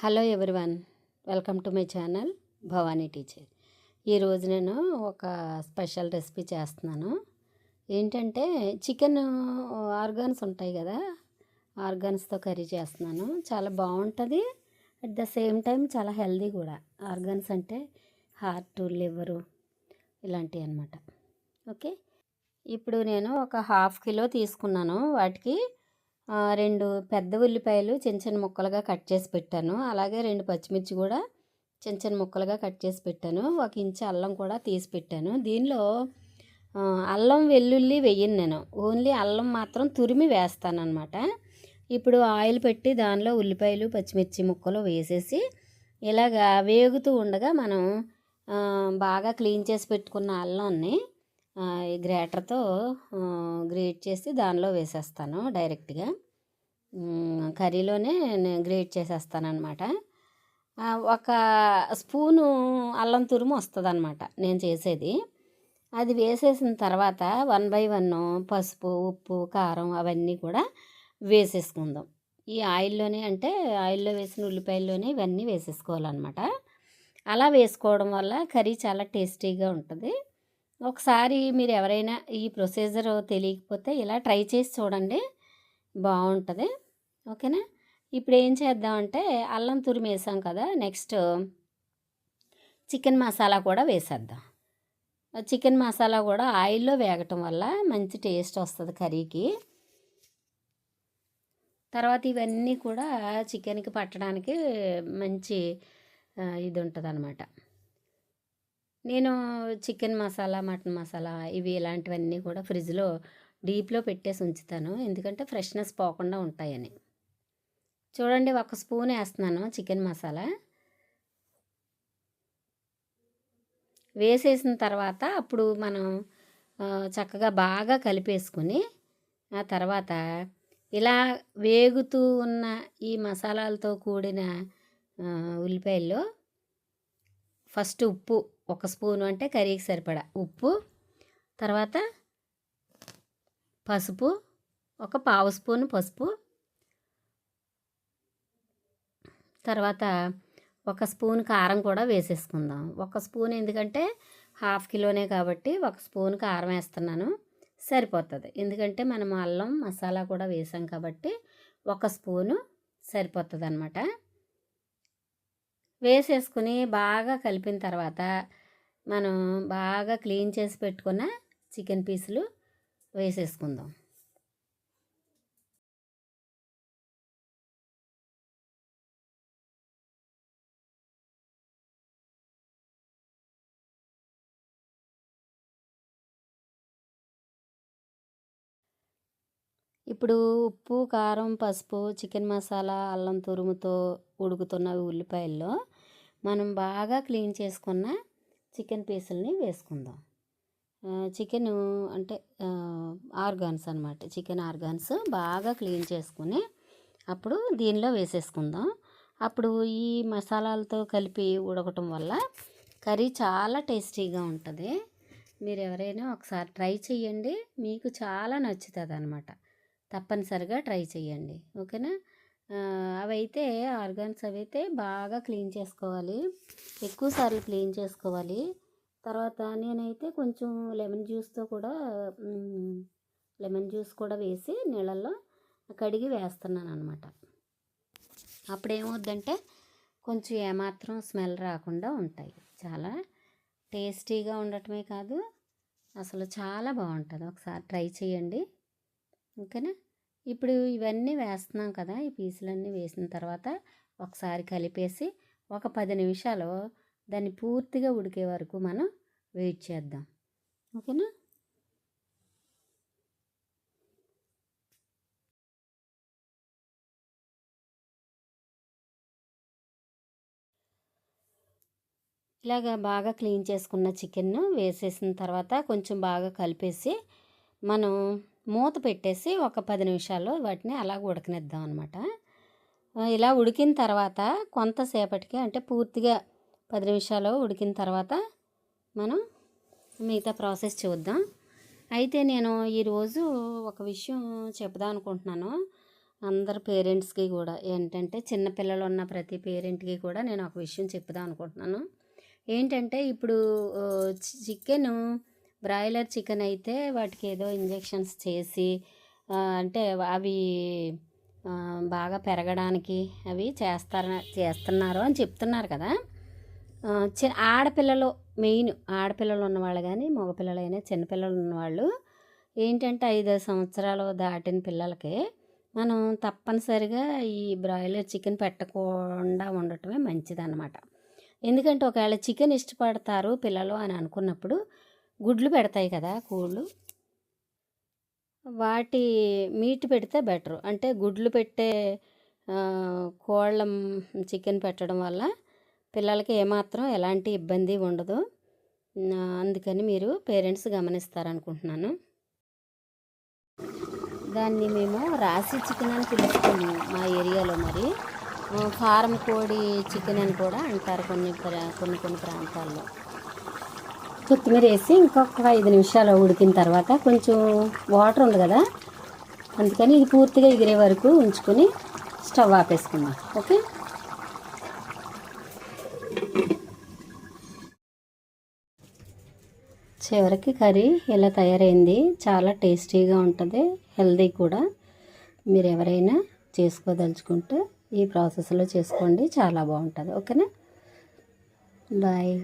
Hello everyone welcome to my channel Bhavani teacher. ఈరోజు నేను ఒక స్పెషల్ రెసిపీ చేస్తున్నాను. ఏంటంటే చికెన్ ఆర్గాన్స్ ఉంటాయి కదా ఆర్గాన్స్తో కర్రీ చేస్తున్నాను. చాలా బాగుంటుంది. అట్ ద సేమ్ టైం చాలా హెల్దీ కూడా. ఆర్గాన్స్ అంటే హార్ట్ లివరు ఇలాంటివి అనమాట ఓకే? ఇప్పుడు నేను ఒక హాఫ్ కిలో తీసుకున్నాను వాటికి. రెండు పెద్ద ఉల్లిపాయలు చిన్న చిన్న ముక్కలుగా కట్ చేసి పెట్టాను. అలాగే రెండు పచ్చిమిర్చి కూడా చిన్న చిన్న ముక్కలుగా కట్ చేసి పెట్టాను. ఒక ఇంచు అల్లం కూడా తీసి పెట్టాను. దీనిలో అల్లం వెల్లుల్లి వెయ్యను నేను. ఓన్లీ అల్లం మాత్రం తురిమి వేస్తాను అనమాట ఇప్పుడు ఆయిల్ పెట్టి దానిలో ఉల్లిపాయలు పచ్చిమిర్చి ముక్కలు వేసేసి ఇలాగా వేగుతూ ఉండగా మనం బాగా క్లీన్ చేసి పెట్టుకున్న అల్లాన్ని ఈ గ్రేటర్తో గ్రేట్ చేసి దానిలో వేసేస్తాను డైరెక్ట్గా. కర్రీలోనే నేను గ్రేట్ చేసేస్తాను అనమాట ఒక స్పూను అల్లం తురుము వస్తుంది అనమాట నేను చేసేది. అది వేసేసిన తర్వాత వన్ బై వన్ పసుపు ఉప్పు కారం అవన్నీ కూడా వేసేసుకుందాం. ఈ ఆయిల్లోనే అంటే ఆయిల్లో వేసిన ఉల్లిపాయల్లోనే ఇవన్నీ వేసేసుకోవాలన్నమాట. అలా వేసుకోవడం వల్ల కర్రీ చాలా టేస్టీగా ఉంటుంది. ఒకసారి మీరు ఎవరైనా ఈ ప్రొసీజర్ తెలియకపోతే ఇలా ట్రై చేసి చూడండి. బాగుంటుంది ఓకేనా? ఇప్పుడు ఏం చేద్దామంటే అల్లం తురిమి వేసాం కదా నెక్స్ట్ చికెన్ మసాలా కూడా వేసేద్దాం. చికెన్ మసాలా కూడా ఆయిల్లో వేగటం వల్ల మంచి టేస్ట్ వస్తుంది కర్రీకి. తర్వాత ఇవన్నీ కూడా చికెన్కి పట్టడానికి మంచి ఇది ఉంటుంది అనమాట నేను చికెన్ మసాలా మటన్ మసాలా ఇవి ఇలాంటివన్నీ కూడా ఫ్రిడ్జ్లో డీప్లో పెట్టేసి ఉంచుతాను. ఎందుకంటే ఫ్రెష్నెస్ పోకుండా ఉంటాయని. చూడండి ఒక స్పూన్ వేస్తున్నాను చికెన్ మసాలా. వేసేసిన తర్వాత అప్పుడు మనం చక్కగా బాగా కలిపేసుకుని ఆ తర్వాత ఇలా వేగుతూ ఉన్న ఈ మసాలాలతో కూడిన ఉల్లిపాయల్లో ఫస్ట్ ఉప్పు ఒక స్పూను అంటే కర్రీకి సరిపడా ఉప్పు తర్వాత పసుపు ఒక పావు స్పూను పసుపు తర్వాత ఒక స్పూన్ కారం కూడా వేసేసుకుందాం. ఒక స్పూన్ ఎందుకంటే హాఫ్ కిలోనే కాబట్టి ఒక స్పూన్ కారం వేస్తున్నాను సరిపోతుంది. ఎందుకంటే మనం అల్లం మసాలా కూడా వేసాం కాబట్టి ఒక స్పూను సరిపోతుంది అనమాట వేసేసుకుని బాగా కలిపిన తర్వాత మనం బాగా క్లీన్ చేసి పెట్టుకున్న చికెన్ పీసులు వేసేసుకుందాం. ఇప్పుడు ఉప్పు కారం పసుపు చికెన్ మసాలా అల్లం తురుముతో ఉడుకుతున్న ఉల్లిపాయల్లో మనం బాగా క్లీన్ చేసుకున్న చికెన్ పీసులని వేసుకుందాం. చికెన్ అంటే ఆర్గాన్స్ అనమాట చికెన్ ఆర్గాన్స్ బాగా క్లీన్ చేసుకుని అప్పుడు దీనిలో వేసేసుకుందాం. అప్పుడు ఈ మసాలాలతో కలిపి ఉడకటం వల్ల కర్రీ చాలా టేస్టీగా ఉంటుంది. మీరు ఎవరైనా ఒకసారి ట్రై చేయండి మీకు చాలా నచ్చుతుంది అనమాట తప్పనిసరిగా ట్రై చేయండి. ఓకేనా? అవైతే ఆర్గాన్స్ అవైతే బాగా క్లీన్ చేసుకోవాలి. ఎక్కువసార్లు క్లీన్ చేసుకోవాలి. తర్వాత నేనైతే కొంచెం లెమన్ జ్యూస్తో కూడా లెమన్ జ్యూస్ కూడా వేసి నీళ్ళల్లో కడిగి వేస్తున్నాను అనమాట అప్పుడేమవుద్దంటే కొంచెం ఏమాత్రం స్మెల్ రాకుండా ఉంటాయి. చాలా టేస్టీగా ఉండటమే కాదు అసలు చాలా బాగుంటుంది. ఒకసారి ట్రై చేయండి. ఓకేనా? ఇప్పుడు ఇవన్నీ వేస్తున్నాం కదా ఈ పీసులన్నీ వేసిన తర్వాత ఒకసారి కలిపేసి ఒక పది నిమిషాలు దాన్ని పూర్తిగా ఉడికే వరకు మనం వెయిట్ చేద్దాం. ఓకేనా? ఇలాగ బాగా క్లీన్ చేసుకున్న చికెన్ను వేసేసిన తర్వాత కొంచెం బాగా కలిపేసి మనం మూత పెట్టేసి ఒక పది నిమిషాలు వాటిని అలా ఉడకనిద్దాం అనమాట ఇలా ఉడికిన తర్వాత కొంతసేపటికి అంటే పూర్తిగా పది నిమిషాలు ఉడికిన తర్వాత మనం మిగతా ప్రాసెస్ చూద్దాం. అయితే నేను ఈరోజు ఒక విషయం చెప్దాం అనుకుంటున్నాను. అందరు పేరెంట్స్కి కూడా ఏంటంటే చిన్నపిల్లలు ఉన్న ప్రతి పేరెంట్కి కూడా నేను ఒక విషయం చెప్దాం అనుకుంటున్నాను. ఏంటంటే ఇప్పుడు చికెను బ్రాయిలర్ చికెన్ అయితే వాటికి ఏదో ఇంజెక్షన్స్ చేసి అంటే అవి బాగా పెరగడానికి అవి చేస్తారు చేస్తున్నారు అని చెప్తున్నారు కదా. చిన్న చి ఆడపిల్లలు మెయిన్ ఆడపిల్లలు ఉన్నవాళ్ళు కానీ మగపిల్లలైనా చిన్నపిల్లలు ఉన్నవాళ్ళు ఏంటంటే ఐదు సంవత్సరాలు దాటిన పిల్లలకి మనం తప్పనిసరిగా ఈ బ్రాయిలర్ చికెన్ పెట్టకుండా ఉండటమే మంచిదన్నమాట. ఎందుకంటే ఒకవేళ చికెన్ ఇష్టపడతారు పిల్లలు అని అనుకున్నప్పుడు గుడ్లు పెడతాయి కదా కోళ్ళు. వాటి మీట్ పెడితే బెటర్. అంటే గుడ్లు పెట్టే కోళ్ళ చికెన్ పెట్టడం వల్ల పిల్లలకి ఏమాత్రం ఎలాంటి ఇబ్బంది ఉండదు. అందుకని మీరు పేరెంట్స్ గమనిస్తారనుకుంటున్నాను. దాన్ని మేము రాసి చికెన్ అని పిలుస్తాము మా ఏరియాలో మరి. ఫారం కోడి చికెన్ అని కూడా అంటారు కొన్ని ప్రా- కొన్ని కొన్ని ప్రాంతాల్లో. కొత్తిమీర వేసి ఇంకొక ఐదు నిమిషాలు ఉడికిన తర్వాత కొంచెం వాటర్ ఉంది కదా అందుకని ఇది పూర్తిగా ఎగిరే వరకు ఉంచుకొని స్టవ్ ఆపేసుకుందాం. ఓకే? చివరికి కర్రీ ఇలా తయారైంది చాలా టేస్టీగా ఉంటుంది హెల్దీ కూడా. మీరు ఎవరైనా చేసుకోదలుచుకుంటే ఈ ప్రాసెస్లో చేసుకోండి చాలా బాగుంటుంది. ఓకేనా? బాయ్.